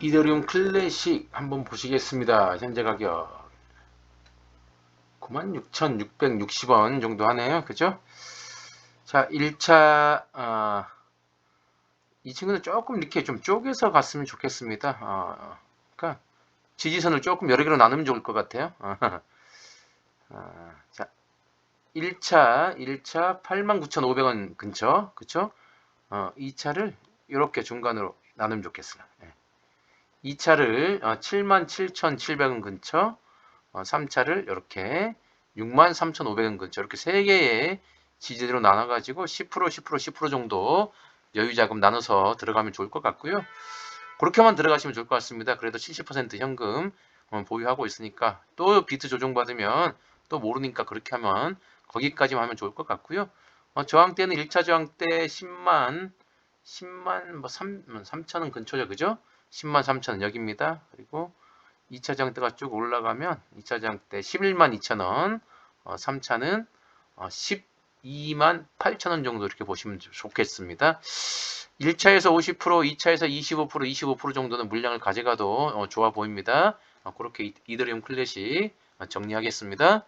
이더리움 클래식 한번 보시겠습니다. 현재 가격 96,660원 정도 하네요. 그죠? 자, 1차 어, 이 친구는 조금 이렇게 좀 쪼개서 갔으면 좋겠습니다. 어, 그러니까 지지선을 조금 여러 개로 나누면 좋을 것 같아요. 어, 자, 1차 1차 89,500원 근처. 그쵸? 어, 2차를 이렇게 중간으로 나누면 좋겠어요. 예. 2차를 어, 77,700원 근처, 어, 3차를 이렇게 63,500원 근처 이렇게 세 개의 지지대로 나눠가지고 10% 10% 10% 정도 여유 자금 나눠서 들어가면 좋을 것 같고요. 그렇게만 들어가시면 좋을 것 같습니다. 그래도 70% 현금 어, 보유하고 있으니까 또 비트 조정 받으면 또 모르니까 그렇게 하면 거기까지만 하면 좋을 것 같고요. 어, 저항 때는 1차 저항 때 10만 10만 뭐 3, 3천원 근처죠. 그죠? 10만 3천원 여기입니다. 그리고 2차 저항 때가 쭉 올라가면 2차 저항 때 11만 2천원 어, 3차는 어, 12만 8천원 정도 이렇게 보시면 좋겠습니다. 1차에서 50%, 2차에서 25%, 25% 정도는 물량을 가져가도 어, 좋아 보입니다. 어, 그렇게 이- 이더리움 클래식 어, 정리하겠습니다.